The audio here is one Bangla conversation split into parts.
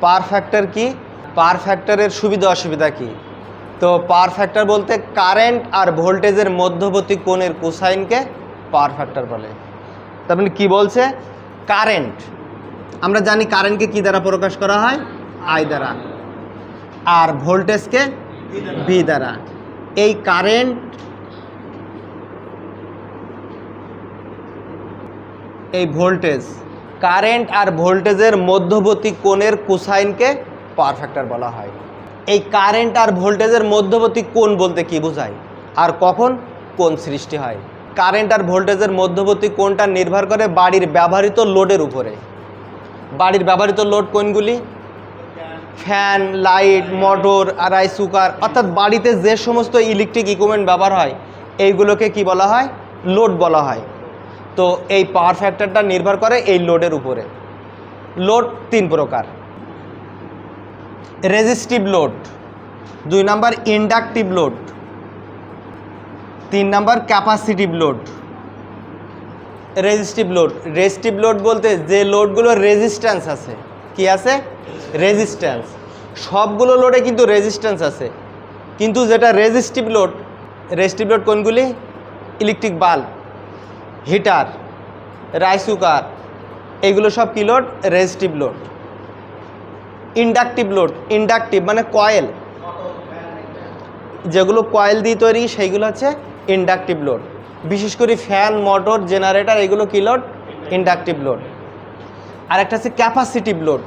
পাওয়ার ফ্যাক্টর কি? পার ফ্যাক্টরের সুবিধা অসুবিধা কি? তো পার ফ্যাক্টর বলতে কারেন্ট আর ভোল্টেজের মধ্যবর্তী কোণের কোসাইনকে পাওয়ার ফ্যাক্টর বলে। তার মানে কী বলছে? কারেন্ট। আমরা জানি কারেন্টকে কি দ্বারা প্রকাশ করা হয়? আই দ্বারা। আর ভোল্টেজকে বি দ্বারা। এই কারেন্ট এই ভোল্টেজ কারেন্ট আর ভোল্টেজের মধ্যবর্তী কোণের কোসাইনকে পাওয়ার ফ্যাক্টর বলা হয়। এই কারেন্ট আর ভোল্টেজের মধ্যবর্তী কোণ বলতে কি বোঝায়? আর কখন? কোণ সৃষ্টি হয়। কারেন্ট আর ভোল্টেজের মধ্যবর্তী কোণটা নির্ভর করে বাড়ির ব্যবহৃত লোডের উপরে। বাড়ির ব্যবহৃত লোড কোনগুলি ফ্যান, লাইট, মোটর আর রাইস কুকার অর্থাৎ বাড়িতে যে সমস্ত ইলেকট্রিক ইকুইপমেন্ট ব্যবহার হয়, এইগুলোকে কি বলা হয়? লোড বলা হয়। তো এই পাওয়ার ফ্যাক্টরটা নির্ভর করে এই লোডের উপরে। লোড তিন প্রকার। রেজিস্টিভ লোড দুই নাম্বার ইন্ডাকটিভ লোড তিন number capacitive load resistive load resistive load বলতে যে লোডগুলোর রেজিস্ট্যান্স আছে, কি আছে? রেজিস্ট্যান্স সবগুলো লোডে কিন্তু রেজিস্ট্যান্স আছে। কিন্তু যেটা রেজিস্টিভ লোড রেজিস্টিভ লোড কোনগুলি? Electric bulb heater, rice cooker, এগুলো সব কি load resistive load inductive load inductive মানে কয়েল যেগুলো কয়েল দিয়ে তৈরি, সেইগুলো হচ্ছে ইন্ডাকটিভ লোড বিশেষ করে ফ্যান মোটর জেনারেটর এগুলো কি লোড ইন্ডাকটিভ লোড আর একটা হচ্ছে ক্যাপাসিটিভ লোড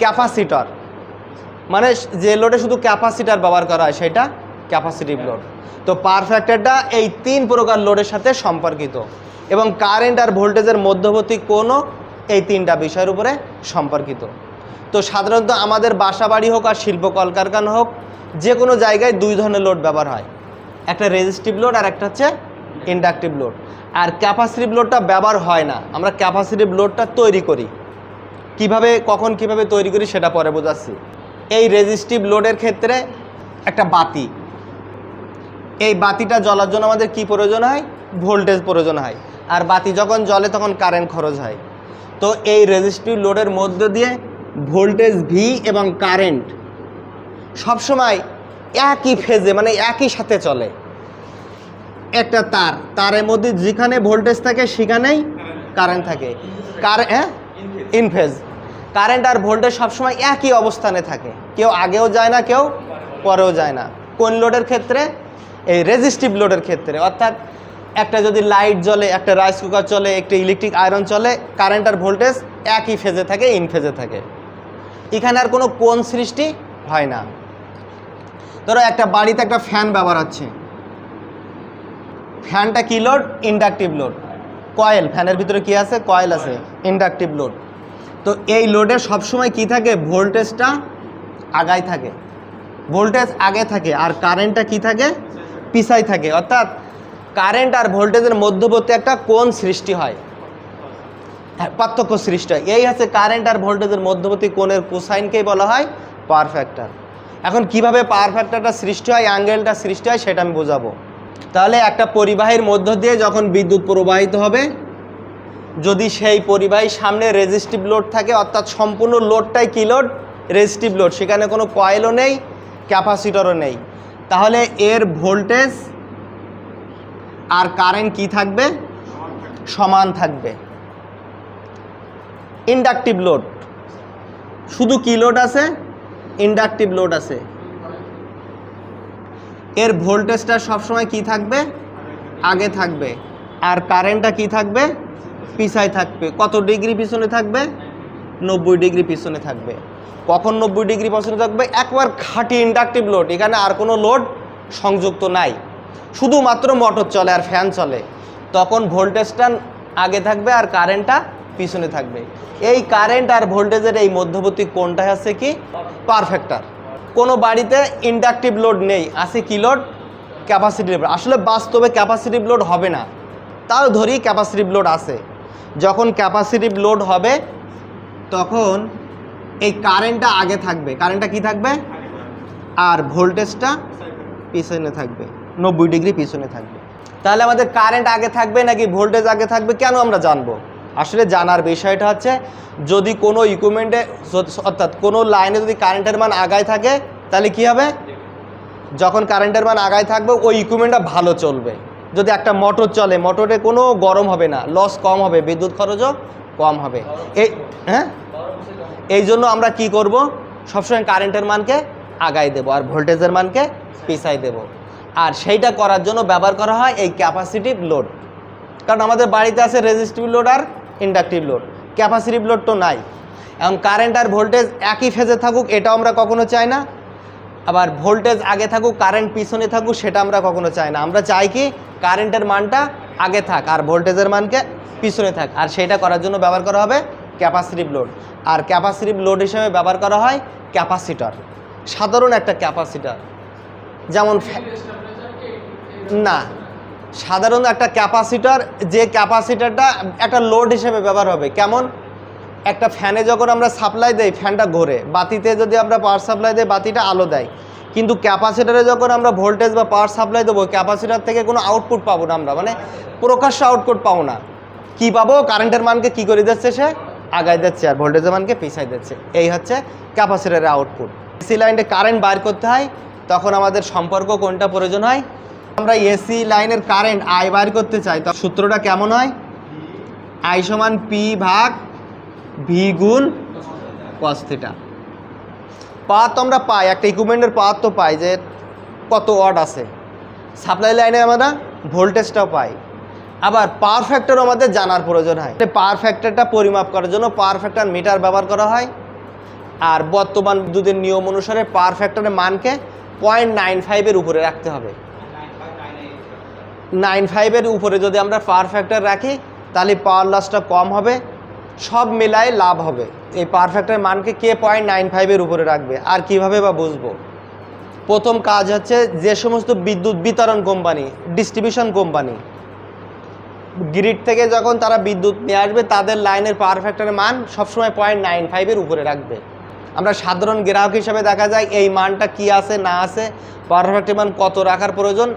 ক্যাপাসিটর মানে যে লোডে শুধু ক্যাপাসিটার ব্যবহার করা হয়, সেটা ক্যাপাসিটিভ লোড তো পাওয়ার এই তিন প্রকার লোডের সাথে সম্পর্কিত। এবং কারেন্ট আর ভোল্টেজের মধ্যবর্তী কোণও এই তিনটা বিষয়ের উপরে সম্পর্কিত। তো সাধারণত আমাদের বাসা বাড়ি হোক আর শিল্প কলকারখানা হোক যে কোনো জায়গায় দুই ধরনের লোড ব্যবহার হয়। একটা রেজিস্টিভ লোড আর একটা হচ্ছে ইন্ডাকটিভ লোড আর ক্যাপাসিটিভ লোডটা ব্যবহার হয় না। আমরা ক্যাপাসিটিভ লোডটা তৈরি করি। কীভাবে, কখন কীভাবে তৈরি করি সেটা পরে বোঝাচ্ছি। এই রেজিস্টিভ লোডের ক্ষেত্রে একটা বাতি। এই বাতিটা জ্বলার জন্য আমাদের কি প্রয়োজন হয়? ভোল্টেজ প্রয়োজন হয়। আর বাতি যখন জ্বলে তখন কারেন্ট খরচ হয়। তো এই রেজিস্টিভ লোডের মধ্য দিয়ে ভোল্টেজ ভি এবং কারেন্ট সবসময় একই ফেজে মানে একই সাথে চলে। একটা তার তারের মধ্যে যেখানে ভোল্টেজ থাকে সেখানেই কারেন্ট থাকে। কার হ্যাঁ? ইনফেজ কারেন্ট আর ভোল্টেজ সবসময় একই অবস্থানে থাকে। কেউ আগেও যায় না কেউ পরেও যায় না। কোন লোডের ক্ষেত্রে? এই রেজিস্টিভ লোডের ক্ষেত্রে। অর্থাৎ একটা যদি লাইট জ্বলে, একটা রাইস কুকার চলে, একটা ইলেকট্রিক আয়রন চলে কারেন্ট আর ভোল্টেজ একই ফেজে থাকে ইন ফেজে থাকে। এখানে আর কোনো কোন সৃষ্টি হয় না। ধরো একটা বাড়িতে একটা ফ্যান ব্যবহার হচ্ছে। ফ্যানটা কি লোড ইন্ডাকটিভ লোড কয়েল ফ্যানের ভিতরে কি আছে? কয়েল আছে ইন্ডাকটিভ লোড তো এই লোডে সবসময় কি থাকে? ভোল্টেজটা আগায় থাকে। ভোল্টেজ আগে থাকে আর কারেন্টটা কি থাকে? পিছাই থাকে। অর্থাৎ কারেন্ট আর ভোল্টেজের মধ্যবর্তী একটা কোণ সৃষ্টি হয়। হ্যাঁ, পার্থক্য সৃষ্টি হয়। এই হচ্ছে কারেন্ট আর ভোল্টেজের মধ্যবর্তী কোণের কোসাইনকেই বলা হয় পাওয়ার ফ্যাক্টর। এখন কীভাবে পাওয়ার ফ্যাক্টরটা সৃষ্টি হয় অ্যাঙ্গেলটা সৃষ্টি হয় সেটা আমি বোঝাবো। তাহলে একটা পরিবাহীর মধ্য দিয়ে যখন বিদ্যুৎ প্রবাহিত হবে যদি সেই পরিবাহীর সামনে রেজিস্টিভ লোড থাকে অর্থাৎ সম্পূর্ণ লোডটাই কি লোড রেজিস্টিভ লোড সেখানে কোনো কয়েলও নেই ক্যাপাসিটরও নেই। তাহলে এর ভোল্টেজ আর কারেন্ট কি থাকবে? সমান থাকবে। ইন্ডাকটিভ লোড শুধু কি লোড আছে? ইন্ডাকটিভ লোড আছে। এর ভোল্টেজটা সবসময় কি থাকবে? আগে থাকবে। আর কারেন্টটা কি থাকবে? পিছায় থাকবে। কত ডিগ্রি পিছনে থাকবে? নব্বই ডিগ্রি পিছনে থাকবে। কখন নব্বই ডিগ্রি পিছনে থাকবে? একবার খাঁটি ইন্ডাকটিভ লোড এখানে আর কোনো লোড সংযুক্ত নাই। শুধুমাত্র মোটর চলে আর ফ্যান চলে। তখন ভোল্টেজটা আগে থাকবে আর কারেন্টটা পিছনে থাকবে। এই কারেন্ট আর ভোল্টেজের এই মধ্যবর্তী কোনটা আছে কি? পারফেক্টার কোনো বাড়িতে ইন্ডাকটিভ লোড নেই, আছে কি লোড ক্যাপাসিটিভ লোড আসলে বাস্তবে ক্যাপাসিটিভ লোড হবে না। তাও ধরি ক্যাপাসিটিভ লোড আছে। যখন ক্যাপাসিটিভ লোড হবে, তখন এই কারেন্টটা আগে থাকবে। কারেন্টটা কি থাকবে? আর ভোল্টেজটা পিছনে থাকবে। নব্বই ডিগ্রি পিছনে থাকবে। তাহলে আমাদের কারেন্ট আগে থাকবে নাকি ভোল্টেজ আগে থাকবে কেন আমরা জানব? আসলে জানার বিষয়টা হচ্ছে, যদি কোনো ইকুইপমেন্টে অর্থাৎ কোনো লাইনে যদি কারেন্টের মান আগায় থাকে, তাহলে কি হবে? যখন কারেন্টের মান আগায় থাকবে, ওই ইকুইপমেন্টটা ভালো চলবে। যদি একটা মোটর চলে মোটরে কোনো গরম হবে না লস কম হবে, বিদ্যুৎ খরচও কম হবে। এই হ্যাঁ? এই জন্য আমরা কি করব? সবসময় কারেন্টের মানকে আগায় দেব, আর ভোল্টেজের মানকে পিছাই দেব। আর সেইটা করার জন্য ব্যবহার করা হয় এই ক্যাপাসিটিভ লোড কারণ আমাদের বাড়িতে আছে রেজিস্টিভ লোড আর ইন্ডাকটিভ লোড ক্যাপাসিটিভ লোড তো নাই। এবং কারেন্ট আর ভোল্টেজ একই ফেজে থাকুক, এটাও আমরা কখনো চাই না। আবার ভোল্টেজ আগে থাকুক কারেন্ট পিছনে থাকুক, সেটা আমরা কখনো চাই না। আমরা চাই কি কারেন্টের মানটা আগে থাক আর ভোল্টেজের মানকে পিছনে থাক। আর সেটা করার জন্য ব্যবহার করা হবে ক্যাপাসিটিভ লোড আর ক্যাপাসিটিভ লোড হিসেবে ব্যবহার করা হয় ক্যাপাসিটর সাধারণ একটা ক্যাপাসিটর যেমন না, সাধারণ একটা ক্যাপাসিটর, যে ক্যাপাসিটারটা একটা লোড হিসেবে ব্যবহার হবে। কেমন? একটা ফ্যানে যখন আমরা সাপ্লাই দেই, ফ্যানটা ঘোরে, বাতিতে যদি আমরা পাওয়ার সাপ্লাই দেই, বাতিটা আলো দেয়। কিন্তু ক্যাপাসিটারে যখন আমরা ভোল্টেজ বা পাওয়ার সাপ্লাই দেবো, ক্যাপাসিটার থেকে কোনো আউটপুট পাবো না আমরা মানে প্রকাশ্য আউটপুট পাবো না। কি পাবো? কারেন্টের মানকে কি করে দিচ্ছে সে? আগায় দিচ্ছে আর ভোল্টেজের মানকে পিছাই দিচ্ছে। এই হচ্ছে ক্যাপাসিটারের আউটপুট এসি লাইনে কারেন্ট বার করতে হয়। তখন আমাদের সম্পর্ক কোনটা প্রয়োজন হয়? আমরা এসি লাইনের কারেন্ট আই বার করতে চাই, তো সূত্রটা কেমন হয়? আই সমান পি ভাগ ভি গুণ কস থিটা পাওয়ার তো আমরা পাই, একটা ইকুইপমেন্টের পাওয়ার তো পাই যে কত ওয়াট আছে। সাপ্লাই লাইনে আমরা ভোল্টেজটাও পাই। আবার পাওয়ার ফ্যাক্টর আমাদের জানার প্রয়োজন হয়। পাওয়ার ফ্যাক্টরটা পরিমাপ করার জন্য পাওয়ার ফ্যাক্টর মিটার ব্যবহার করা হয়। আর বর্তমান বিদ্যুতের নিয়ম অনুসারে পাওয়ার ফ্যাক্টরের মানকে পয়েন্ট নাইন ফাইভের উপরে রাখতে হবে। নাইন ফাইভের উপরে যদি আমরা পাওয়ার ফ্যাক্টর রাখি, তাহলে পাওয়ার লসটা কম হবে, সব মেলায় লাভ হবে। এই পাওয়ার ফ্যাক্টরের মানকে কে পয়েন্ট নাইন ফাইভের উপরে রাখবে, আর কীভাবে বা বুঝব? প্রথম কাজ হচ্ছে যে সমস্ত বিদ্যুৎ বিতরণ কোম্পানি ডিস্ট্রিবিউশন কোম্পানি গ্রিড থেকে যখন তারা বিদ্যুৎ নিয়ে আসবে, তাদের লাইনের পাওয়ার ফ্যাক্টরের মান সবসময় পয়েন্ট নাইন ফাইভের উপরে রাখবে। আমরা সাধারণ গ্রাহক হিসাবে দেখা যায় এই মানটা কি আছে, না আছে পাওয়ার ফ্যাক্টরের মান কত রাখার প্রয়োজন?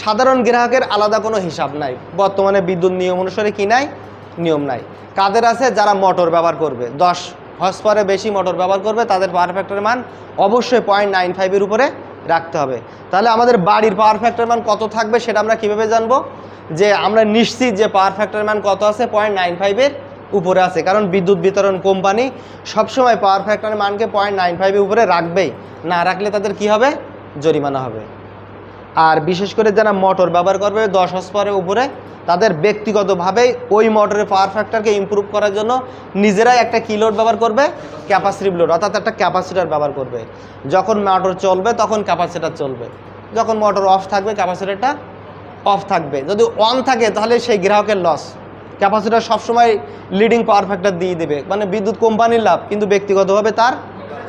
সাধারণ গ্রাহকের আলাদা কোনো হিসাব নাই। বর্তমানে বিদ্যুৎ নিয়ম অনুসারে কি নাই? নিয়ম নাই। কাদের আছে? যারা মোটর ব্যবহার করবে। দশ হর্স পাওয়ারে বেশি মোটর ব্যবহার করবে, তাদের পাওয়ার ফ্যাক্টরের মান অবশ্যই পয়েন্ট নাইন ফাইভের উপরে রাখতে হবে। তাহলে আমাদের বাড়ির পাওয়ার ফ্যাক্টরের মান কত থাকবে সেটা আমরা কীভাবে জানব? যে আমরা নিশ্চিত যে পাওয়ার ফ্যাক্টরের মান কত আছে? পয়েন্ট নাইন ফাইভের উপরে আছে। কারণ বিদ্যুৎ বিতরণ কোম্পানি সবসময় পাওয়ার ফ্যাক্টরের মানকে পয়েন্ট নাইন ফাইভের উপরে রাখবেই। না রাখলে তাদের কি হবে? জরিমানা হবে। আর বিশেষ করে যারা মোটর ব্যবহার করবে, দশ হসপারের উপরে, তাদের ব্যক্তিগতভাবেই ওই মোটরের পাওয়ার ফ্যাক্টরকে ইমপ্রুভ করার জন্য নিজেরাই একটা কি লোড ব্যবহার করবে ক্যাপাসিটিভ লোড অর্থাৎ একটা ক্যাপাসিটার ব্যবহার করবে। যখন মোটর চলবে, তখন ক্যাপাসিটার চলবে। যখন মোটর অফ থাকবে ক্যাপাসিটারটা অফ থাকবে। যদি অন থাকে, তাহলে সেই গ্রাহকের লস ক্যাপাসিটার সবসময় লিডিং পাওয়ার ফ্যাক্টর দিয়ে দেবে। মানে বিদ্যুৎ কোম্পানির লাভ, কিন্তু ব্যক্তিগতভাবে তার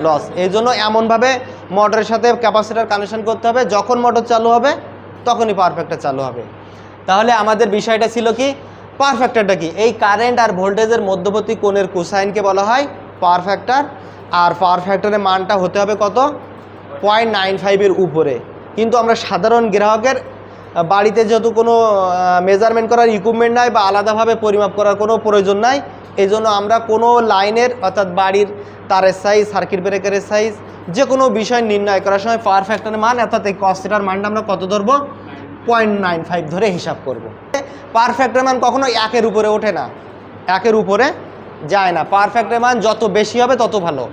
লস এই জন্য এমনভাবে মোটরের সাথে ক্যাপাসিটার কানেকশন করতে হবে। যখন মোটর চালু হবে, তখনই পাওয়ার ফ্যাক্টর চালু হবে। তাহলে আমাদের বিষয়টা ছিল কি? পাওয়ার ফ্যাক্টরটা কি? এই কারেন্ট আর ভোল্টেজের মধ্যবর্তী কোণের কোসাইনকে বলা হয় পাওয়ার ফ্যাক্টর আর পাওয়ার ফ্যাক্টরের মানটা হতে হবে কত? পয়েন্ট নাইন ফাইভের উপরে। কিন্তু আমরা সাধারণ গ্রাহকের বাড়িতে যেহেতু কোনো মেজারমেন্ট করার ইকুইপমেন্ট নাই বা আলাদাভাবে পরিমাপ করার কোনো প্রয়োজন নাই এই জন্য আমরা কোনো লাইনের, অর্থাৎ বাড়ির তারের সাইজ সার্কিট ব্রেকারের সাইজ যে কোনো বিষয় নির্ণয় করার সময় পাওয়ার ফ্যাক্টরের মান, অর্থাৎ এই কস্টেটার মানটা আমরা কত ধরবো? পয়েন্ট নাইন ফাইভ ধরে হিসাব করব। পাওয়ার ফ্যাক্টরের মান কখনো একের উপরে ওঠে না। একের উপরে যায় না। পাওয়ার ফ্যাক্টরের মান যত বেশি হবে তত ভালো।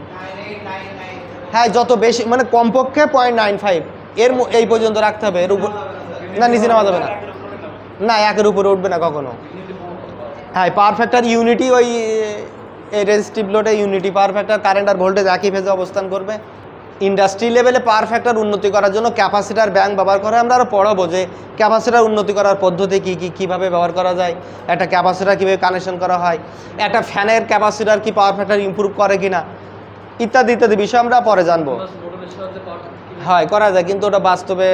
হ্যাঁ যত বেশি মানে কমপক্ষে পয়েন্ট নাইন ফাইভ এর এই পর্যন্ত রাখতে হবে। এর উপর না নিচে নামা যাবে না। না একের উপরে উঠবে না কখনো। হ্যাঁ পাওয়ার ফ্যাক্টর ইউনিটি ওই রেজিস্টিভ লোডে ইউনিটি পাওয়ার ফ্যাক্টর কারেন্ট আর ভোল্টেজ একই ফেজে অবস্থান করবে। ইন্ডাস্ট্রি লেভেলে পাওয়ার ফ্যাক্টর উন্নতি করার জন্য ক্যাপাসিটার ব্যাংক ব্যবহার করে আমরা আরও পড়াবো যে ক্যাপাসিটার উন্নতি করার পদ্ধতি কী কী কীভাবে ব্যবহার করা যায় একটা ক্যাপাসিটার কীভাবে কানেকশন করা হয় একটা ফ্যানের ক্যাপাসিটার কি পাওয়ার ফ্যাক্টর ইমপ্রুভ করে কি না ইত্যাদি ইত্যাদি বিষয় আমরা পরে জানব। হয় করা যায় কিন্তু ওটা বাস্তবে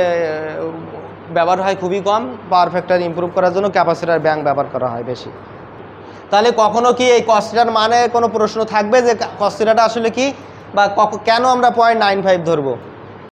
ব্যবহার হয় খুবই কম পাওয়ার ফ্যাক্টর ইম্প্রুভ করার জন্য ক্যাপাসিটার ব্যাঙ্ক ব্যবহার করা হয় বেশি। তাহলে কখনো কি এই কস্টিটার মানে কোনো প্রশ্ন থাকবে যে কস্টিটাটা আসলে কি? বা কেন আমরা পয়েন্ট নাইন ফাইভ ধরবো?